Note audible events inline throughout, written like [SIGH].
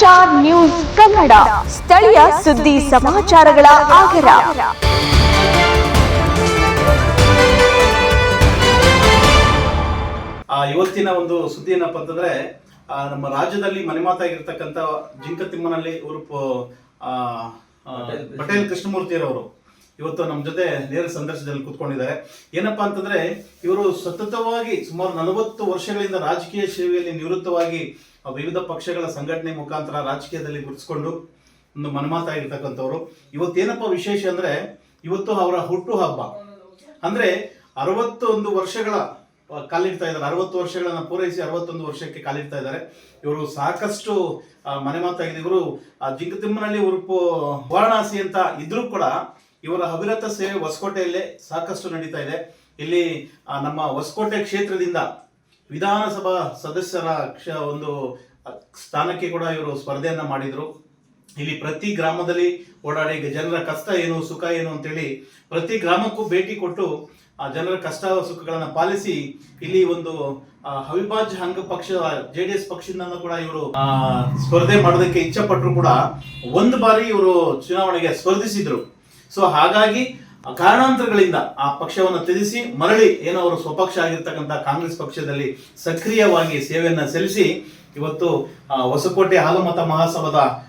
HR news Kannada. ಸ್ಥಳೀಯ ಸುದ್ದಿ ಸಮಾಚಾರಗಳ ಆಗರ ಆ ಇವತ್ತಿನ ಒಂದು ಸುದ್ದಿ ಏನಪ್ಪ ಅಂತಂದ್ರೆ ನಮ್ಮ ರಾಜ್ಯದಲ್ಲಿ ಮನೆಮಾತಾಗಿರ್ತಕ್ಕಂಥ ಜಿಂಕ ತಿಮ್ಮನಲ್ಲಿ ಉರುಪು ಆ, ಕೃಷ್ಣಮೂರ್ತಿ ಪಟೇಲ್ ಕೃಷ್ಣಮೂರ್ತಿಯರವರು ಇವತ್ತು ನಮ್ಮ ಜೊತೆ ನೇರ ಸಂದರ್ಶನದಲ್ಲಿ ಕೂತ್ಕೊಂಡಿದ್ದಾರೆ. ಏನಪ್ಪಾ ಅಂತಂದ್ರೆ ಇವರು ಸತತವಾಗಿ ಸುಮಾರು ನಲವತ್ತು ವರ್ಷಗಳಿಂದ ರಾಜಕೀಯ ಸೇವೆಯಲ್ಲಿ ನಿವೃತ್ತವಾಗಿ ವಿವಿಧ ಪಕ್ಷಗಳ ಸಂಘಟನೆ ಮುಖಾಂತರ ರಾಜಕೀಯದಲ್ಲಿ ಗುರುತಿಸ್ಕೊಂಡು ಒಂದು ಮನಮಾತಾಗಿರ್ತಕ್ಕಂಥವ್ರು ಇವತ್ತೇನಪ್ಪ ವಿಶೇಷ ಅಂದ್ರೆ, ಇವತ್ತು ಅವರ ಹುಟ್ಟು ಹಬ್ಬ. ಅಂದ್ರೆ ಅರವತ್ತೊಂದು ವರ್ಷಗಳ ಕಾಲಿಡ್ತಾ ಇದ್ದಾರೆ. ಅರವತ್ತು ವರ್ಷಗಳನ್ನ ಪೂರೈಸಿ ಅರವತ್ತೊಂದು ವರ್ಷಕ್ಕೆ ಕಾಲಿಡ್ತಾ ಇದ್ದಾರೆ. ಇವರು ಸಾಕಷ್ಟು ಮನೆ ಮಾತಾಗಿದೆ ಇವರು ಜಿಂಕತಿಮ್ಮನಹಳ್ಳಿ ಉರುಪು ವಾರಣಾಸಿ ಅಂತ ಇದ್ರೂ ಕೂಡ ಇವರ ಅವಿರತ ಸೇವೆ ಹೊಸಕೋಟೆಯಲ್ಲೇ ಸಾಕಷ್ಟು ನಡೀತಾ ಇದೆ. ಇಲ್ಲಿ ನಮ್ಮ ಹೊಸಕೋಟೆ ಕ್ಷೇತ್ರದಿಂದ ವಿಧಾನಸಭಾ ಸದಸ್ಯರ ಕ್ಷ ಒಂದು ಸ್ಥಾನಕ್ಕೆ ಕೂಡ ಇವರು ಸ್ಪರ್ಧೆಯನ್ನ ಮಾಡಿದ್ರು. ಇಲ್ಲಿ ಪ್ರತಿ ಗ್ರಾಮದಲ್ಲಿ ಓಡಾಡಿ ಜನರ ಕಷ್ಟ ಏನು, ಸುಖ ಏನು ಅಂತೇಳಿ ಪ್ರತಿ ಗ್ರಾಮಕ್ಕೂ ಭೇಟಿ ಕೊಟ್ಟು, ಆ, ಜನರ ಕಷ್ಟ ಸುಖಗಳನ್ನ ಪಾಲಿಸಿ ಇಲ್ಲಿ ಒಂದು ಅವಿಭಾಜ್ಯ ಅಂಗ ಪಕ್ಷ, ಜೆ ಡಿ ಎಸ್ ಪಕ್ಷದಿಂದ ಕೂಡ ಇವರು ಸ್ಪರ್ಧೆ ಮಾಡೋದಕ್ಕೆ ಇಚ್ಛೆ ಪಟ್ಟರು ಕೂಡ ಒಂದು ಬಾರಿ ಇವರು ಚುನಾವಣೆಗೆ ಸ್ಪರ್ಧಿಸಿದ್ರು. ಸೊ, ಹಾಗಾಗಿ ಕಾರಣಾಂತರಗಳಿಂದ ಆ ಪಕ್ಷವನ್ನು ತ್ಯಜಿಸಿ ಮರಳಿ ಏನೋ ಅವರು ಸ್ವಪಕ್ಷ ಆಗಿರ್ತಕ್ಕಂಥ ಕಾಂಗ್ರೆಸ್ ಪಕ್ಷದಲ್ಲಿ ಸಕ್ರಿಯವಾಗಿ ಸೇವೆಯನ್ನು ಸಲ್ಲಿಸಿ ಇವತ್ತು ಹೊಸಕೋಟೆ ಹಾಲುಮತ ಮಹಾಸಭಾದ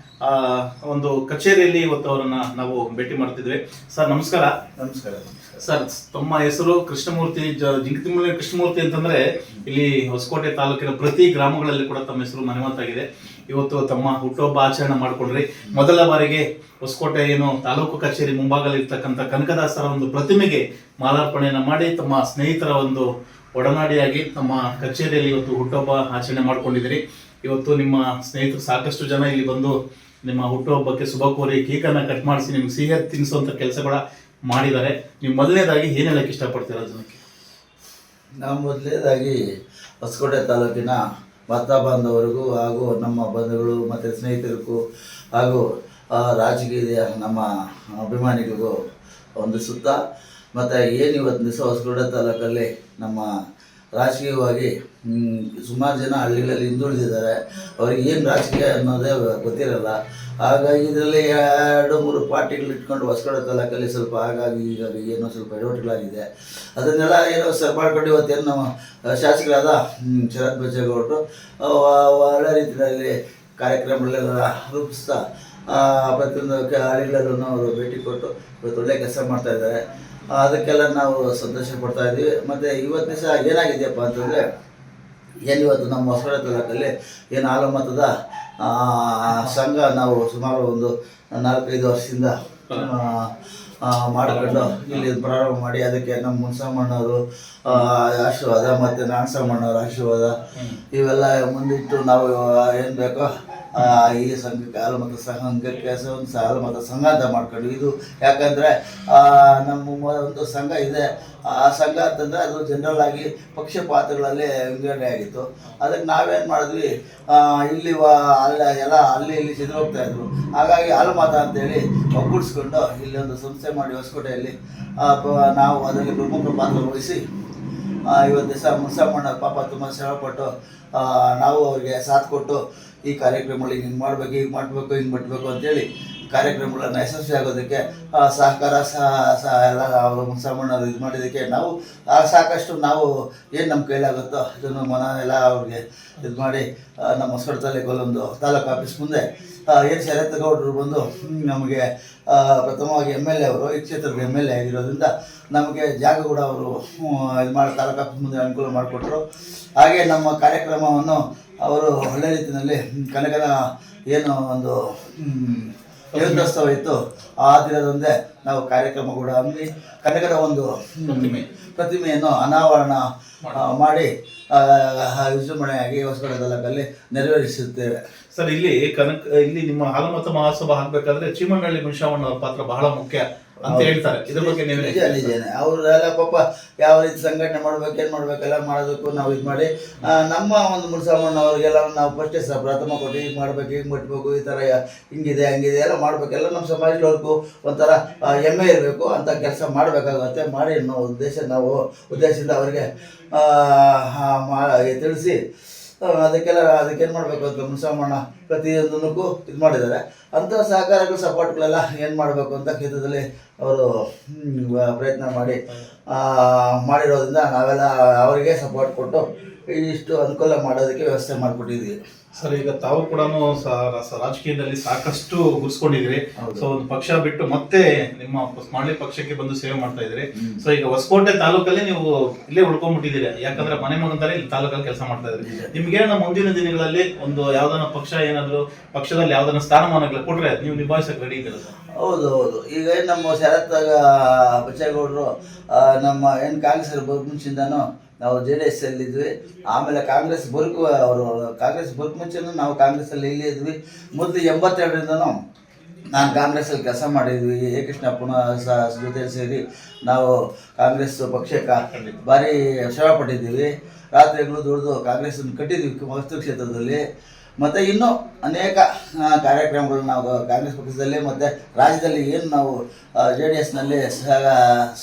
ಒಂದು ಕಚೇರಿಯಲ್ಲಿ ಇವತ್ತು ಅವರನ್ನ ನಾವು ಭೇಟಿ ಮಾಡ್ತಿದ್ವಿ. ಸರ್ ನಮಸ್ಕಾರ. ನಮಸ್ಕಾರ. ಸರ್ ತಮ್ಮ ಹೆಸರು ಕೃಷ್ಣಮೂರ್ತಿ ಜ- ಜಿಂಕತಿಮ್ಮನ ಕೃಷ್ಣಮೂರ್ತಿ ಅಂತಂದ್ರೆ ಇಲ್ಲಿ ಹೊಸಕೋಟೆ ತಾಲೂಕಿನ ಪ್ರತಿ ಗ್ರಾಮಗಳಲ್ಲಿ ಕೂಡ ತಮ್ಮ ಹೆಸರು ಮನೆಮಾತಾಗಿದೆ ಇವತ್ತು ತಮ್ಮ ಹುಟ್ಟುಹಬ್ಬ ಆಚರಣೆ ಮಾಡಿಕೊಂಡ್ರಿ ಮೊದಲ ಬಾರಿಗೆ ಹೊಸಕೋಟೆ ಏನು ತಾಲೂಕು ಕಚೇರಿ ಮುಂಭಾಗದಲ್ಲಿ ಇರ್ತಕ್ಕಂಥ ಕನಕದಾಸರ ಒಂದು ಪ್ರತಿಮೆಗೆ ಮಾಲಾರ್ಪಣೆಯನ್ನು ಮಾಡಿ ತಮ್ಮ ಸ್ನೇಹಿತರ ಒಂದು ಒಡನಾಡಿಯಾಗಿ ತಮ್ಮ ಕಚೇರಿಯಲ್ಲಿ ಇವತ್ತು ಹುಟ್ಟುಹಬ್ಬ ಆಚರಣೆ ಮಾಡ್ಕೊಂಡಿದ್ದೀರಿ. ಇವತ್ತು ನಿಮ್ಮ ಸ್ನೇಹಿತರು ಸಾಕಷ್ಟು ಜನ ಇಲ್ಲಿ ಬಂದು ನಿಮ್ಮ ಹುಟ್ಟುಹಬ್ಬಕ್ಕೆ ಶುಭ ಕೋರಿ ಕೇಕನ್ನ ಕಟ್ ಮಾಡಿಸಿ ನಿಮ್ಗೆ ಸಿಹಿ ತಿನ್ನಿಸುವಂತ ಕೆಲಸ ಕೂಡ ಮಾಡಿದ್ದಾರೆ. ನೀವು ಮೊದಲನೇದಾಗಿ ಏನೆಲ್ಲಕ್ಕೆ ಇಷ್ಟಪಡ್ತೀರ ಇಷ್ಟಪಡ್ತೀರಾ ಜನಕ್ಕೆ? ನಾವು ಮೊದಲನೇದಾಗಿ ಹೊಸಕೋಟೆ ತಾಲೂಕಿನ ಮತ ಬಾಂಧವರಿಗೂ ಹಾಗೂ ನಮ್ಮ ಬಂಧುಗಳು ಮತ್ತು ಸ್ನೇಹಿತರಿಗೂ ಹಾಗೂ ರಾಜಕೀಯ ನಮ್ಮ ಅಭಿಮಾನಿಗಳಿಗೂ ಸುತ್ತ ಮತ್ತು ಏನು ಇವತ್ತು ದಿವಸ ಹೊಸಕೋಟೆ ತಾಲೂಕಲ್ಲಿ ನಮ್ಮ ರಾಜಕೀಯವಾಗಿ ಸುಮಾರು ಜನ ಹಳ್ಳಿಗಳಲ್ಲಿ ಹಿಂದುಳಿದಿದ್ದಾರೆ. ಅವ್ರಿಗೆ ಏನು ರಾಜಕೀಯ ಅನ್ನೋದೇ ಗೊತ್ತಿರಲ್ಲ. ಹಾಗಾಗಿ ಇದರಲ್ಲಿ ಎರಡು ಮೂರು ಪಾರ್ಟಿಗಳು ಇಟ್ಕೊಂಡು ಹೊಸಕೋಟೆ ತಾಲೂಕಲ್ಲಿ ಸ್ವಲ್ಪ ಹಾಗಾಗಿ ಹೀಗಾಗಿ ಏನೋ ಸ್ವಲ್ಪ ಎಡವಟ್ಟುಗಳಾಗಿದೆ ಅದನ್ನೆಲ್ಲ ಏನೋ ಸರ್ ಮಾಡ್ಕೊಂಡು ಇವತ್ತೇನು ನಮ್ಮ ಶಾಸಕರಾದ ಶರತ್ ಬಚ್ಚೇಗೌಡರು ಒಳ್ಳೆ ರೀತಿಯಲ್ಲಿ ಕಾರ್ಯಕ್ರಮಗಳೆಲ್ಲ ರೂಪಿಸ್ತಾ ಪ್ರತಿಯೊಂದು ಹಳ್ಳಿಗಳಲ್ಲೂ ಅವರು ಭೇಟಿ ಕೊಟ್ಟು ಇವತ್ತು ಒಳ್ಳೆ ಕೆಲಸ ಮಾಡ್ತಾ ಇದ್ದಾರೆ. ಆ, ಅದಕ್ಕೆಲ್ಲ ನಾವು ಸಂತೋಷ ಪಡ್ತಾ ಇದ್ದೀವಿ. ಮತ್ತು ಇವತ್ತು ದಿವಸ ಏನಾಗಿದೆಯಪ್ಪ ಅಂತಂದರೆ ಏನು ಇವತ್ತು ನಮ್ಮ ಹೊಸಗಡೆ ತಾಲೂಕಲ್ಲಿ ಏನು ಹಾಲು ಮತದ ಆ, ಸಂಘ ನಾವು ಸುಮಾರು ಒಂದು ನಾಲ್ಕೈದು ವರ್ಷದಿಂದ ಮಾಡಿಕೊಂಡು ಇಲ್ಲಿ ಪ್ರಾರಂಭ ಮಾಡಿ ಅದಕ್ಕೆ ನಮ್ಮ ಮುನ್ಸಮ್ಮಣ್ಣವರು ಆ, ಆಶೀರ್ವಾದ ಮತ್ತು ನಾಗಸಮ್ಮಣ್ಣವ್ರ ಆಶೀರ್ವಾದ ಇವೆಲ್ಲ ಮುಂದಿಟ್ಟು ನಾವು ಏನು ಬೇಕೋ ಈ ಸಂಘಕ್ಕೆ ಹಾಲು ಮತ ಸಂಘಕ್ಕೆ ಒಂದು ಹಾಲು ಮತ ಸಂಘ ಅಂತ ಮಾಡ್ಕೊಂಡ್ವಿ ಇದು. ಯಾಕಂದರೆ ನಮ್ಮ ಒಂದು ಸಂಘ ಇದೆ. ಆ ಸಂಘ ಅಂತಂದರೆ ಅದು ಜನರಲ್ ಆಗಿ ಪಕ್ಷಪಾತಗಳಲ್ಲಿ ವಿಂಗಡಣೆ ಆಗಿತ್ತು. ಅದಕ್ಕೆ ನಾವೇನು ಮಾಡಿದ್ವಿ ಇಲ್ಲಿ ಅಲ್ಲ, ಎಲ್ಲ ಅಲ್ಲಿ ಇಲ್ಲಿ ಸಿದ್ರು ಹೋಗ್ತಾ ಇದ್ರು. ಹಾಗಾಗಿ ಹಾಲು ಅಂತ ಅಂತೇಳಿ ಒಗ್ಗೂಡಿಸ್ಕೊಂಡು ಇಲ್ಲಿ ಒಂದು ಸಂಸ್ಥೆ ಮಾಡಿ ಹೊಸಕೋಟೆಯಲ್ಲಿ ನಾವು ಅದರಲ್ಲಿ ಪ್ರಮುಖ ಪಾತ್ರ ವಹಿಸಿ ಇವತ್ತು ದಿವಸ ಮುನ್ಸಮ್ಮಣ್ಣ ಪಾಪ ತುಂಬ ಶ್ರಮಪಟ್ಟು ನಾವು ಅವ್ರಿಗೆ ಸಾಥ್ ಕೊಟ್ಟು ಈ ಕಾರ್ಯಕ್ರಮಗಳು ಹಿಂಗೆ ಮಾಡಬೇಕು ಹಿಂಗೆ ಮಾಡಬೇಕು ಹಿಂಗೆ ಮಾಡಬೇಕು ಅಂತೇಳಿ ಕಾರ್ಯಕ್ರಮಗಳನ್ನು ಯಶಸ್ವಿ ಆಗೋದಕ್ಕೆ ಸಹಕಾರ ಸಹ ಸಹ ಎಲ್ಲ ಅವರು ಮುನ್ಸಮ್ಮಣ್ಣವ್ರು ಇದು ಮಾಡಿದ್ದಕ್ಕೆ ನಾವು ಸಾಕಷ್ಟು ನಾವು ಏನು ನಮ್ಮ ಕೈಲಾಗುತ್ತೋ ಇದನ್ನು ಮನ ಎಲ್ಲ ಅವ್ರಿಗೆ ಇದು ಮಾಡಿ ನಮ್ಮ ಹೊಸಕೋಟೆ ತಾಲೂಕಲ್ಲೊಂದು ತಾಲೂಕು ಆಫೀಸ್ ಮುಂದೆ ಏನು ಶರತ್ ಗೌಡರು ಬಂದು ನಮಗೆ ಪ್ರಥಮವಾಗಿ ಎಂ ಎಲ್ ಎ ಅವರು, ಈ ಕ್ಷೇತ್ರದ ಎಂ ಎಲ್ ಎ ಆಗಿರೋದ್ರಿಂದ ನಮಗೆ ಜಾಗ ಕೂಡ ಅವರು ಇದು ಮಾಡಿ, ತಾಲೂಕು ಮುಂದೆ ಅನುಕೂಲ ಮಾಡಿಕೊಟ್ರು. ಹಾಗೆ ನಮ್ಮ ಕಾರ್ಯಕ್ರಮವನ್ನು ಅವರು ಒಳ್ಳೆ ರೀತಿಯಲ್ಲಿ ಕನಕನ, ಏನು ಒಂದು ಇತ್ತು ಆ ದಿನದಂದೇ ನಾವು ಕಾರ್ಯಕ್ರಮ ಕೂಡ ಹಮ್ಮಿ, ಕನಕನ ಒಂದು ಪ್ರತಿಮೆ. ಪ್ರತಿಮೆಯನ್ನು ಅನಾವರಣ ಮಾಡಿ ವಿಜೃಂಭಣೆಯಾಗಿ ತಾಲೂಕಲ್ಲಿ ನೆರವೇರಿಸುತ್ತೇವೆ ಸರ್, ಇಲ್ಲಿ ಕನಕ, ಇಲ್ಲಿ ನಿಮ್ಮ ಹಾಲುಮತ ಮಹೋತ್ಸವ ಆಗ್ಬೇಕಾದ್ರೆ ಚೀಮನಹಳ್ಳಿ ಮುನಿಶಾವಣ್ಣ ಅವ್ರ ಪಾತ್ರ ಬಹಳ ಮುಖ್ಯ ಅಂತ ಹೇಳ್ತಾರೆ. ಇದ್ರ ಬಗ್ಗೆ ನೀವು ನಿಜ ನಿಜನೇ. ಅವರೆಲ್ಲ ಪಾಪ ಯಾವ ರೀತಿ ಸಂಘಟನೆ ಮಾಡ್ಬೇಕು ಏನು ಮಾಡ್ಬೇಕೆಲ್ಲ ಮಾಡೋದಕ್ಕೂ ನಾವು ಇದು ಮಾಡಿ ನಮ್ಮ ಒಂದು ಮುನ್ಸಮ್ಮಣ್ಣ ಅವ್ರಿಗೆಲ್ಲ ನಾವು ಫಸ್ಟ್ ಸಹ ಪ್ರಥಮ ಕೊಟ್ಟು ಹೀಗೆ ಮಾಡ್ಬೇಕು ಹಿಂಗೆ ಮುಟ್ಬೇಕು ಈ ಥರ ಹಿಂಗಿದೆ ಹಂಗಿದೆ ಎಲ್ಲ ಮಾಡ್ಬೇಕೆಲ್ಲ ನಮ್ಮ ಸಮಾಜದವ್ರಿಗೂ ಒಂಥರ ಹೆಮ್ಮೆ ಇರಬೇಕು. ಅಂತ ಕೆಲಸ ಮಾಡಬೇಕಾಗುತ್ತೆ. ಮಾಡಿ ಅನ್ನೋ ಉದ್ದೇಶ ನಾವು ಉದ್ದೇಶದಿಂದ ಅವರಿಗೆ ತಿಳಿಸಿ ಅದಕ್ಕೆಲ್ಲ ಅದಕ್ಕೇನು ಮಾಡಬೇಕು ಅಂತ ಮಾಡೋಣ ಪ್ರತಿಯೊಂದಕ್ಕೂ ಇದು ಮಾಡಿದ್ದಾರೆ. ಅಂಥ ಸಹಕಾರಗಳು, ಸಪೋರ್ಟ್ಗಳೆಲ್ಲ ಏನು ಮಾಡಬೇಕು ಅಂತ ಕ್ಷೇತ್ರದಲ್ಲಿ ಅವರು ಪ್ರಯತ್ನ ಮಾಡಿ ಮಾಡಿರೋದ್ರಿಂದ ನಾವೆಲ್ಲ ಅವರಿಗೆ ಸಪೋರ್ಟ್ ಕೊಟ್ಟು ಇಷ್ಟು ಅನುಕೂಲ ಮಾಡೋದಕ್ಕೆ ವ್ಯವಸ್ಥೆ ಮಾಡಿಕೊಟ್ಟಿದ್ವಿ ಸರ್ ಈಗ ತಾವು ಕೂಡ ರಾಜಕೀಯದಲ್ಲಿ ಸಾಕಷ್ಟು ಗುರ್ಸ್ಕೊಂಡಿದ್ರಿ. ಸೊ ಒಂದು ಪಕ್ಷ ಬಿಟ್ಟು ಮತ್ತೆ ನಿಮ್ಮ ಸ್ಮಾಳಿ ಪಕ್ಷಕ್ಕೆ ಬಂದು ಸೇವೆ ಮಾಡ್ತಾ ಇದ್ರಿ ಸೊ ಈಗ ಹೊಸಕೋಟೆ ತಾಲೂಕಲ್ಲಿ ನೀವು ಇಲ್ಲೇ ಉಳ್ಕೊಂಡ್ಬಿಟ್ಟಿದ್ದೀರಿ. ಯಾಕಂದ್ರೆ ಮನೆ ಮಗಂತಾರೆ ಇಲ್ಲಿ ತಾಲೂಕಲ್ಲಿ ಕೆಲಸ ಮಾಡ್ತಾ ಇದ್ರಿ ನಿಮ್ಗೆ ನಮ್ಮ ಮುಂದಿನ ದಿನಗಳಲ್ಲಿ ಒಂದು ಯಾವ್ದಾನ ಪಕ್ಷ ಏನಾದ್ರು ಪಕ್ಷದಲ್ಲಿ ಯಾವ್ದಾನ ಸ್ಥಾನಮಾನಗಳು ಕೊಟ್ರೆ ನೀವು ನಿಭಾಯಿಸಕ್ ರೆಡಿ ಇದ್ದೀರ ಹೌದು ಹೌದು. ಈಗ ಏನ್ ನಮ್ಮ ಶರತ್ ಬಚ್ಚೇಗೌಡರು ನಮ್ಮ ಏನು ಕಾಂಗ್ರೆಸ್ ಮುಂಚಿಂದನೂ ನಾವು ಜೆ ಡಿ ಎಸ್ ಅಲ್ಲಿ ಇದ್ವಿ. ಆಮೇಲೆ ಕಾಂಗ್ರೆಸ್ ಬದುಕು ಅವರು, ಕಾಂಗ್ರೆಸ್ ಬದುಕು ಮುಂಚೆನೂ ನಾವು ಕಾಂಗ್ರೆಸ್ಸಲ್ಲಿ ಇಲ್ಲಿ ಇದ್ವಿ. ಮೊದಲು ಎಂಬತ್ತೆರಡರಿಂದನೂ ನಾನು ಕಾಂಗ್ರೆಸ್ಸಲ್ಲಿ ಕೆಲಸ ಮಾಡಿದ್ವಿ. ಎ ಕೃಷ್ಣಪ್ಪನ ಜೊತೆ ಸೇರಿ ನಾವು ಕಾಂಗ್ರೆಸ್ ಪಕ್ಷಕ್ಕೆ ಭಾರಿ ಶ್ರಮ ಪಟ್ಟಿದ್ದೀವಿ. ರಾತ್ರಿಗಳು ದುಡಿದು ಕಾಂಗ್ರೆಸ್ಸನ್ನು ಕಟ್ಟಿದ್ವಿ ಮಸ್ತು ಕ್ಷೇತ್ರದಲ್ಲಿ. ಮತ್ತು ಇನ್ನೂ ಅನೇಕ ಕಾರ್ಯಕ್ರಮಗಳು ನಾವು ಕಾಂಗ್ರೆಸ್ ಪಕ್ಷದಲ್ಲಿ ಮತ್ತು ರಾಜ್ಯದಲ್ಲಿ ಏನು ನಾವು ಜೆ ಡಿ ಎಸ್ನಲ್ಲಿ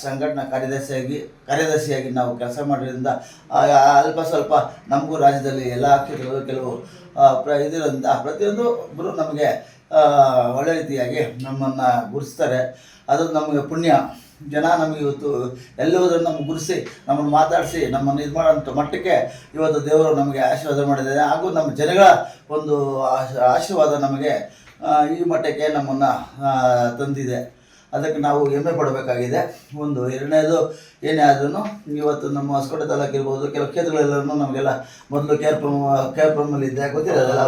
ಸಂಘಟನಾ ಕಾರ್ಯದರ್ಶಿಯಾಗಿ ಕಾರ್ಯದರ್ಶಿಯಾಗಿ ನಾವು ಕೆಲಸ ಮಾಡೋದ್ರಿಂದ ಅಲ್ಪ ಸ್ವಲ್ಪ ನಮಗೂ ರಾಜ್ಯದಲ್ಲಿ ಎಲ್ಲ ಕೆಲವು ಪ್ರ ಇದಿರೋದ್ರಿಂದ ಪ್ರತಿಯೊಂದು ಒಬ್ಬರು ನಮಗೆ ಒಳ್ಳೆ ರೀತಿಯಾಗಿ ನಮ್ಮನ್ನು ಗುರುತಿಸ್ತಾರೆ. ಅದು ನಮಗೆ ಪುಣ್ಯ. ಜನ ನಮಗೆ ಇವತ್ತು ಎಲ್ಲೋದ್ರೂ ನಮ್ಮ ಗುರುಸಿ ನಮ್ಮನ್ನು ಮಾತಾಡಿಸಿ ನಮ್ಮನ್ನು ಇದು ಮಾಡೋಂಥ ಮಟ್ಟಕ್ಕೆ ಇವತ್ತು ದೇವರು ನಮಗೆ ಆಶೀರ್ವಾದ ಮಾಡಿದ್ದಾರೆ. ಹಾಗೂ ನಮ್ಮ ಜನಗಳ ಒಂದು ಆಶ್- ಆಶೀರ್ವಾದ ನಮಗೆ ಈ ಮಟ್ಟಕ್ಕೆ ನಮ್ಮನ್ನು ತಂದಿದೆ. ಅದಕ್ಕೆ ನಾವು ಹೆಮ್ಮೆ ಪಡಬೇಕಾಗಿದೆ. ಒಂದು ಎರಡನೇದು ಏನೇ ಆದ್ರೂ ಇವತ್ತು ನಮ್ಮ ಹೊಸಕೋಟೆ ತಾಲೂಕು ಇರ್ಬೋದು ಕೆಲವು ಕ್ಷೇತ್ರಗಳೆಲ್ಲರೂ ನಮಗೆಲ್ಲ ಮೊದಲು ಕೇರ್ ಪಮ್ ಕೇರ್ ಇದ್ದೆ ಗೊತ್ತಿರೋದಲ್ಲ?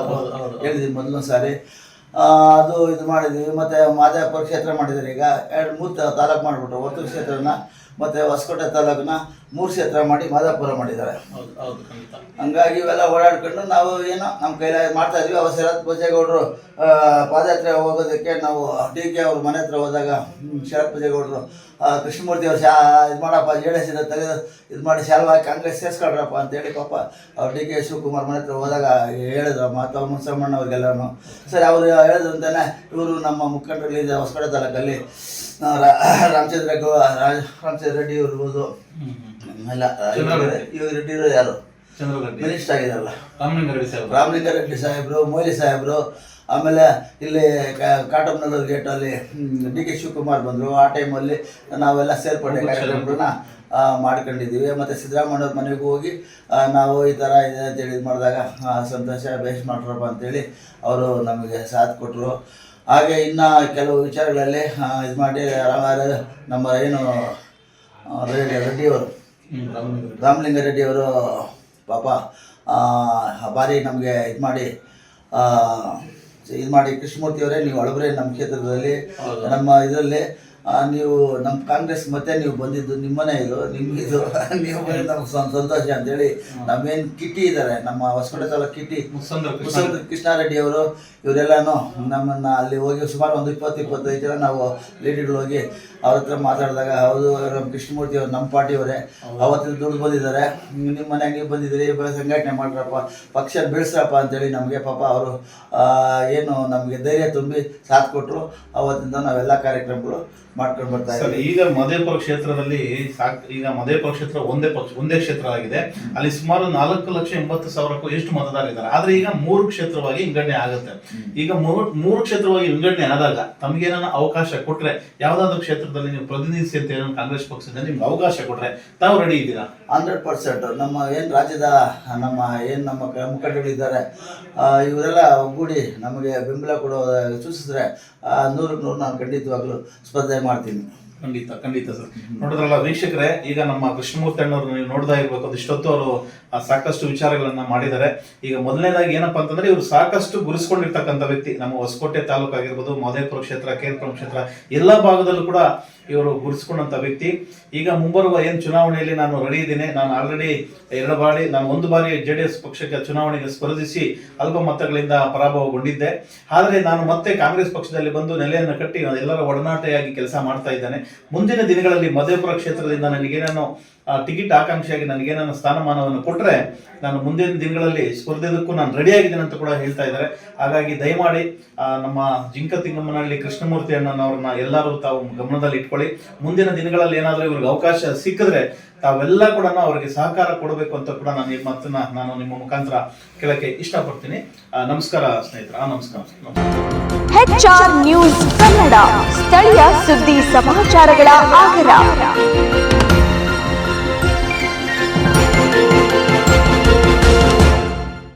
ಹೇಳಿದ್ದೀನಿ. ಮೊದಲನೇ ಸಾರಿ. ಅದು ಇದು ಮಾಡಿದ್ವಿ ಮತ್ತು ಮಾದಾಪುರ ಕ್ಷೇತ್ರ ಮಾಡಿದ್ದಾರೆ ಈಗ. ಎರಡು ಮೂರು ತಾಲೂಕು ಮಾಡಿಬಿಟ್ರು ಒತ್ತು ಕ್ಷೇತ್ರನ ಮತ್ತು ಹೊಸಕೋಟೆ ತಾಲೂಕನ್ನ ಮೂರು ಕ್ಷೇತ್ರ ಮಾಡಿ ಮಾದಾಪುರ ಮಾಡಿದ್ದಾರೆ. ಹಂಗಾಗಿ ಇವೆಲ್ಲ ಓಡಾಡ್ಕೊಂಡು ನಾವು ಏನೋ ನಮ್ಮ ಕೈಲಾಗಿ ಮಾಡ್ತಾ ಇದ್ವಿ. ಅವ ಶರತ್ ಪೂಜೆಗೌಡರು ಪಾದಯಾತ್ರೆ ಹೋಗೋದಕ್ಕೆ ನಾವು ಡಿ ಕೆ ಅವ್ರ ಮನೆ ಹತ್ರ ಹೋದಾಗ ಶರತ್ ಪೂಜೆಗೌಡರು ಕೃಷ್ಣಮೂರ್ತಿ ಅವ್ರು ಶಾ ಇದು ಮಾಡಪ್ಪ ಜೆ ಡಿ ಎಸ್ ತೆಗೆದು ಇದು ಮಾಡಿ ಶಾಲ್ವಾಗಿ ಕಾಂಗ್ರೆಸ್ ಸೇರಿಸ್ಕೊಳ್ರಪ್ಪ ಅಂತೇಳಿ ಪಾಪ ಅವ್ರು ಡಿ ಕೆ ಶಿವಕುಮಾರ್ ಮನೆ ಹತ್ರ ಹೋದಾಗ ಹೇಳಿದ್ರು ಮಾತು ಮುನ್ಸಮ್ಮಣ್ಣ ಅವ್ರಿಗೆಲ್ಲರೂ ಸರಿ ಅವರು ಹೇಳಿದ್ರು ಅಂತಲೇ ಇವರು ನಮ್ಮ ಮುಖಂಡರುಗಳಿದೆ ಹೊಸಕಡೆ ತಾಲೂಕಲ್ಲಿ ರಾಮಚಂದ್ರ ಗೌ ರಾಜ್- ರಾಮಚಂದ್ರ ರೆಡ್ಡಿ ಇರ್ಬೋದು ಇಲ್ಲ ಇವ್ರು ಇವಾಗ ರೆಡ್ಡಿ ಯಾರು? ಮಿನಿಸ್ಟರ್ ಆಗಿದಾರಲ್ಲ ರಾಮಲಿಂಗಾರೆಡ್ಡಿ ಸಾಹೇಬ್ರು. ಮೊಯಲಿ ಸಾಹೇಬರು ಮೊಯ್ಲಿ ಸಾಹೇಬರು ಆಮೇಲೆ ಇಲ್ಲಿ ಕಾಟಮ್ನಲ್ಲೂರು ಗೇಟಲ್ಲಿ ಡಿ ಕೆ ಶಿವಕುಮಾರ್ ಬಂದರು. ಆ ಟೈಮಲ್ಲಿ ನಾವೆಲ್ಲ ಸೇರ್ಪಡೆ ಕಾರ್ಯಕ್ರಮಗಳನ್ನ ಮಾಡ್ಕೊಂಡಿದ್ದೀವಿ. ಮತ್ತು ಸಿದ್ದರಾಮಯ್ಯವ್ರ ಮನೆಗೆ ಹೋಗಿ ನಾವು ಈ ಥರ ಇದೆ ಅಂತೇಳಿ ಇದು ಮಾಡಿದಾಗ ಸಂತೋಷ ಬೇಸ್ ಮಾಡ್ರಪ್ಪ ಅಂತೇಳಿ ಅವರು ನಮಗೆ ಸಾಥ್ ಕೊಟ್ಟರು ಹಾಗೆ ಇನ್ನು ಕೆಲವು ವಿಚಾರಗಳಲ್ಲಿ ಇದು ಮಾಡಿ ರಾಮಾರ ನಮ್ಮ ಏನು ರೆಡ್ಡಿಯವರು ರಾಮಲಿಂಗ ರಾಮಲಿಂಗಾರೆಡ್ಡಿ ರಾಮಲಿಂಗಾರೆಡ್ಡಿಯವರು ಪಾಪ ಭಾರಿ ನಮಗೆ ಇದು ಮಾಡಿ ಇದು ಮಾಡಿ ಕೃಷ್ಣಮೂರ್ತಿಯವರೇ ನೀವು ಒಳಬರೇ ನಮ್ಮ ಕ್ಷೇತ್ರದಲ್ಲಿ. ನಮ್ಮ ಇದರಲ್ಲಿ ನೀವು ನಮ್ಮ ಕಾಂಗ್ರೆಸ್ ಮತ್ತೆ ನೀವು ಬಂದಿದ್ದು ನಿಮ್ಮನೇ ಇದು ನಿಮಗಿದು [LAUGHS] ನೀವು ನಮ್ಗೆ ಸಂತೋಷ ಅಂತೇಳಿ ನಮ್ಮೇನು ಕಿಟ್ಟಿ ಇದ್ದಾರೆ ನಮ್ಮ ಹೊಸಕೋಟೆ ತಾಲೂಕು ಕಿಟ್ಟಿ. ಕೃಷ್ಣಾರೆಡ್ಡಿ ಅವರು ಇವರೆಲ್ಲನೂ ನಮ್ಮನ್ನ ಅಲ್ಲಿ ಹೋಗಿ ಸುಮಾರು ಒಂದು ಇಪ್ಪತ್ತು ಇಪ್ಪತ್ತೈದು ಜನ ನಾವು ಲೀಡರ್ಗಳು ಹೋಗಿ ಅವ್ರ ಹತ್ರ ಮಾತಾಡಿದಾಗ ಹೌದು ನಮ್ಮ ಕೃಷ್ಣಮೂರ್ತಿ ಅವರು ನಮ್ಮ ಪಾರ್ಟಿಯವರೇ ಅವತ್ತಿನ ದುಡ್ಡು ಬಂದಿದ್ದಾರೆ. ನಿಮ್ಮ ಮನೆಗೆ ನೀವು ಬಂದಿದ್ದೀರಿ ಸಂಘಟನೆ ಮಾಡ್ರಪ್ಪ ಪಕ್ಷ ಬೆಳೆಸ್ರಪ್ಪ ಅಂತೇಳಿ ನಮಗೆ ಪಾಪ ಅವರು ಏನು ನಮಗೆ ಧೈರ್ಯ ತುಂಬಿ ಸಾಥ್ ಕೊಟ್ಟರು ಅವತ್ತಿಂದ ನಾವೆಲ್ಲ ಕಾರ್ಯಕ್ರಮಗಳು ಮಾಡ್ಕೊಂಡು ಬರ್ತಾ ಸರ್ ಈಗ ಮಧೇಪುರ ಕ್ಷೇತ್ರದಲ್ಲಿ ಸಾಕ್ ಈಗ ಮಧೇಪುರ ಕ್ಷೇತ್ರ ಒಂದೇ ಪಕ್ಷ ಒಂದೇ ಕ್ಷೇತ್ರ ಆಗಿದೆ. ಅಲ್ಲಿ ಸುಮಾರು ನಾಲ್ಕು ಲಕ್ಷ ಎಂಬತ್ತು ಸಾವಿರಕ್ಕೂ ಎಷ್ಟು ಮತದಾರರಿದ್ದಾರೆ ಆದ್ರೆ ಈಗ ಮೂರು ಕ್ಷೇತ್ರವಾಗಿ ವಿಂಗಡಣೆ ಆಗುತ್ತೆ. ಈಗ ಮೂರು ಮೂರು ಕ್ಷೇತ್ರವಾಗಿ ವಿಂಗಡಣೆ ಆದಾಗ ತಮಗೇನ ಅವಕಾಶ ಕೊಟ್ರೆ ಯಾವ್ದಾದ್ರು ಕ್ಷೇತ್ರದಲ್ಲಿ ನೀವು ಪ್ರತಿನಿಧಿಸಿ ಅಂತ ಏನೋ ಕಾಂಗ್ರೆಸ್ ಪಕ್ಷದಿಂದ ನಿಮ್ಗೆ ಅವಕಾಶ ಕೊಟ್ರೆ ತಾವು ರೆಡಿ ಇದ್ದೀರಾ? Hundred percent. ನಮ್ಮ ಏನು ರಾಜ್ಯದ ನಮ್ಮ ಏನು ನಮ್ಮ ಮುಖಂಡಗಳಿದ್ದಾರೆ ಇವರೆಲ್ಲ ಒಗ್ಗೂಡಿ ನಮಗೆ ಬೆಂಬಲ ಕೊಡೋ ಸೂಚಿಸಿದ್ರೆ ನೂರಕ್ಕೆ ನೂರು ನಾನು ಖಂಡಿತವಾಗ್ಲೂ ಸ್ಪರ್ಧೆ ಮಾಡ್ತೀನಿ. ಖಂಡಿತ ಖಂಡಿತ ಸರ್. ನೋಡಿದ್ರಲ್ಲ, ವೀಕ್ಷಕರೇ, ಈಗ ನಮ್ಮ ಕೃಷ್ಣಮೂರ್ತಿ ಅಣ್ಣವ್ರು ನೀವು ನೋಡ್ತಾ ಇರ್ಬೇಕು ಇಷ್ಟೊತ್ತು ಅವರು ಸಾಕಷ್ಟು ವಿಚಾರಗಳನ್ನ ಮಾಡಿದ್ದಾರೆ. ಈಗ ಮೊದಲನೇದಾಗಿ ಏನಪ್ಪ ಅಂತಂದ್ರೆ ಇವರು ಸಾಕಷ್ಟು ಗುರುಸ್ಕೊಂಡಿರ್ತಕ್ಕಂಥ ವ್ಯಕ್ತಿ. ನಮ್ಮ ಹೊಸಕೋಟೆ ತಾಲೂಕು ಆಗಿರ್ಬೋದು ಮಹದೇವಪುರ ಕ್ಷೇತ್ರ ಕೇರ್ಪುರ ಕ್ಷೇತ್ರ, ಎಲ್ಲ ಭಾಗದಲ್ಲೂ ಕೂಡ ಇವರು ಗುರುಸ್ಕೊಂಡಂತ ವ್ಯಕ್ತಿ. ಈಗ ಮುಂಬರುವ ಏನ್ ಚುನಾವಣೆಯಲ್ಲಿ ನಾನು ರೆಡಿ ಇದ್ದೀನಿ. ನಾನು ಆಲ್ರೆಡಿ ಎರಡು ಬಾರಿ, ನಾನು ಒಂದು ಬಾರಿ ಜೆ ಡಿ ಎಸ್ ಪಕ್ಷಕ್ಕೆ ಚುನಾವಣೆಗೆ ಸ್ಪರ್ಧಿಸಿ ಅಲ್ಪ ಮತಗಳಿಂದ ಪರಾಭವಗೊಂಡಿದ್ದೆ. ಆದರೆ ನಾನು ಮತ್ತೆ ಕಾಂಗ್ರೆಸ್ ಪಕ್ಷದಲ್ಲಿ ಬಂದು ನೆಲೆಯನ್ನು ಕಟ್ಟಿ ಎಲ್ಲರ ಒಡನಾಟೆಯಾಗಿ ಕೆಲಸ ಮಾಡ್ತಾ ಇದ್ದೇನೆ. ಮುಂದಿನ ದಿನಗಳಲ್ಲಿ ಮಧೇಪುರ ಕ್ಷೇತ್ರದಿಂದ ನನಗೇನೇನೋ ಟಿಕೆಟ್ ಆಕಾಂಕ್ಷಿಯಾಗಿ ನನಗೇನೋ ಸ್ಥಾನಮಾನವನ್ನು ಕೊಟ್ಟರೆ ನಾನು ಮುಂದಿನ ದಿನಗಳಲ್ಲಿ ಸ್ಪರ್ಧೆದಕ್ಕೂ ನಾನು ರೆಡಿ ಆಗಿದ್ದೇನೆ ಅಂತ ಕೂಡ ಹೇಳ್ತಾ ಇದ್ದಾರೆ. ಹಾಗಾಗಿ ದಯಮಾಡಿ ನಮ್ಮ ಜಿಂಕ ತಿಂಗಮ್ಮನಹಳ್ಳಿ ಕೃಷ್ಣಮೂರ್ತಿ ಅಣ್ಣನವ್ರನ್ನ ಎಲ್ಲರೂ ತಾವು ಗಮನದಲ್ಲಿ ಇಟ್ಕೊಳ್ಳಿ. ಮುಂದಿನ ದಿನಗಳಲ್ಲಿ ಏನಾದರೂ ಇವ್ರಿಗೆ ಅವಕಾಶ ಸಿಕ್ಕಿದ್ರೆ ತಾವೆಲ್ಲ ಕೂಡ ಅವರಿಗೆ ಸಹಕಾರ ಕೊಡಬೇಕು ಅಂತ ಕೂಡ ನಾನು ಈ ಮಾತನ್ನ ನಾನು ನಿಮ್ಮ ಮುಖಾಂತರ ಕೇಳಕ್ಕೆ ಇಷ್ಟಪಡ್ತೀನಿ. ನಮಸ್ಕಾರ ಸ್ನೇಹಿತರ. ನಮಸ್ಕಾರ. ಸ್ಥಳೀಯ ಸುದ್ದಿ ಸಮಾಚಾರಗಳ ಆಗರ.